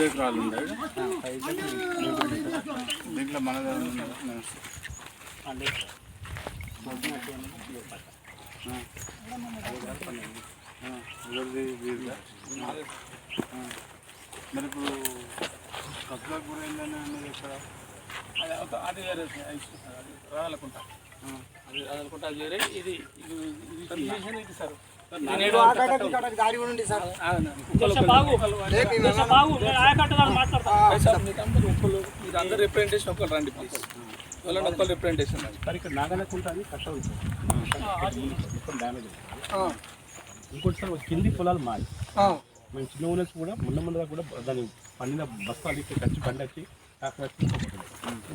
ఐదు ఎకరాలు ఉండే దీంట్లో మన మరి ఇప్పుడు కబ్జా గురైందని అనేది ఎక్కడ అది అది వేరే అది రాదనుకుంటా అది రాదనుకుంటా అది వేరే ఇది ఇది ఇది సార్ మీరు రిప్రజెంటేషన్ ఒకరు రండి ప్లీజ్ వాళ్ళని ఒక్కరు రిప్రజెంటేషన్ మరి ఇక్కడ నాగనకుంట అని కట్ట ఉంది. సార్. మొత్తం డ్యామేజ్ అయింది. ఇంకోటి సార్ ఒక కింది పొలాలు మాది. మేము చిన్న ఊళ్ళకి కూడా ముందు ముందుగా కూడా దాని పండిన బస్తాలు ఖర్చు పండి వచ్చి ట్రాక్టర్ వచ్చి తీసుకుపోతుంది.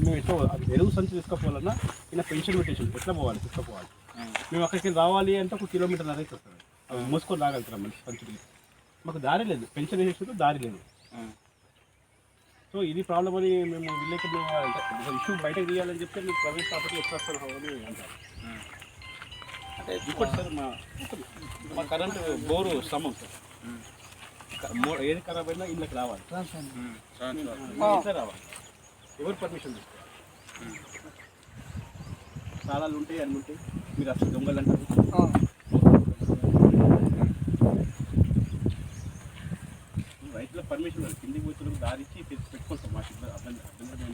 మేము ఎట్లా అది ఎరువు సంచి తీసుకుపోవాలన్నా ఇలా పెన్షన్ పెట్టేసి ఎట్లా పోవాలి? తీసుకుపోవాలి. మేము అక్కడికి రావాలి అంటే ఒక కిలోమీటర్ నరైతే వస్తుంది. అవి మోసుకొని రాగలుగుతాం మంచి సంచులు మాకు దారి లేదు. పెన్షన్ వేసేది దారి లేదు. సో ఇది ప్రాబ్లం అని మేము విలేకరులు ఇష్యూ బయటకు తీయాలని చెప్తే మీరు ప్రైవేట్ ప్రాపర్టీ వస్తారు అని అంటారు. అంటే ఇంకోటి సార్ మా మా కరెంట్ బోరు స్తంభం సార్. ఏది ఖరాబ్ అయినా ఇళ్ళకి రావాలి. రావాలి. ఎవరు పర్మిషన్ తీసుకోవాలి? తాళాలు ఉంటాయి అన్ని ఉంటాయి. మీరు అసలు దొంగలు అంటారు రైతుల పర్మిషన్ ఉంది కిందికి పోతున్నప్పుడు దారి ఇచ్చి పెట్టి- పెట్టుకుంటాం మాకు ఇబ్బంది అర్థం అర్థం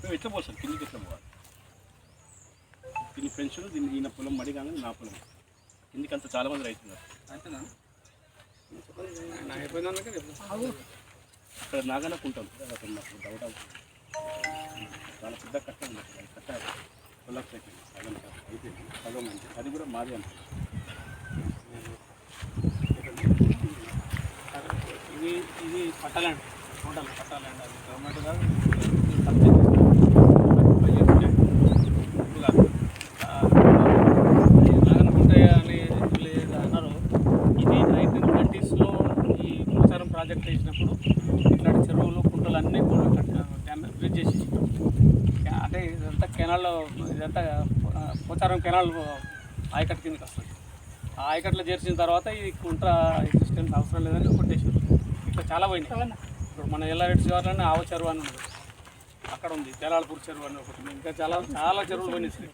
మేము ఎట్లా పోతాం కిందికి ఎట్లా పోవాలి దీని పెన్షన్ దీన్ని ఈయన పొలం మడి కానీ నా పొలం కిందికి అంత చాలా మంది రైతులు ఉన్నారు అంతేనా అక్కడ నాగానకు ఉంటాం అక్కడ నాకు డౌట్ అవుతుంది చాలా పెద్ద కట్టం ఉంది. కట్ట కొలాప్స్ అయిపోయింది సగం కాదు, అయిపోయింది సగం అంటే అది కూడా మాది అంట ఇది ఇది పట్టాలండి. టోటల్ పట్టాలండి అది. గవర్నమెంట్ కాదు నాగనుకుంటే అని వీళ్ళు అన్నారు ఇది అయితే ట్వంటీస్లో ఈ పోచారం ప్రాజెక్ట్ వేసినప్పుడు ఇట్లాంటి చెరువులు కుంటలు అన్నీ కూడా బ్రిడ్జ్ చేసి అంటే ఇదంతా కెనాల్లో ఇదంతా ఆ, పోచారం కెనాల్ ఆయకట్టు కిందకి వస్తుంది. ఆ ఆయకట్లో చేర్చిన తర్వాత ఈ కుంట ఎగ్జిస్టెన్స్ అవసరం లేదని చాలా పోయినాయి. ఇప్పుడు మన ఎల్లారెడ్డి శివార్లోనే ఆవ చెరువు అని ఉంది అక్కడ ఉంది తెలాలపూర్ చెరువు అని ఒకటి. ఇంకా చాలా చాలా చెరువులు పోయినాయి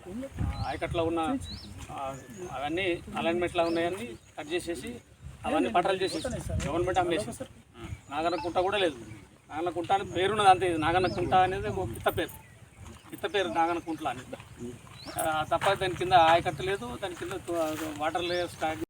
ఆయకట్లో ఉన్న అవన్నీ అలైన్మెంట్లో ఉన్నాయన్నీ కట్ చేసేసి అవన్నీ పట్టాలు చేసేసి గవర్నమెంట్ అమ్మేసి నాగన్న కుంట కూడా లేదు. నాగన్న కుంట అని పేరున్నది అంతే. ఇది నాగన్న కుంట అనేది ఒక పిత్త పేరు. పిత్త పేరు నాగన్న కుంట్ల అని తప్ప దాని కింద ఆయకట్ట లేదు దాని కింద వాటర్ లేదు స్టాక్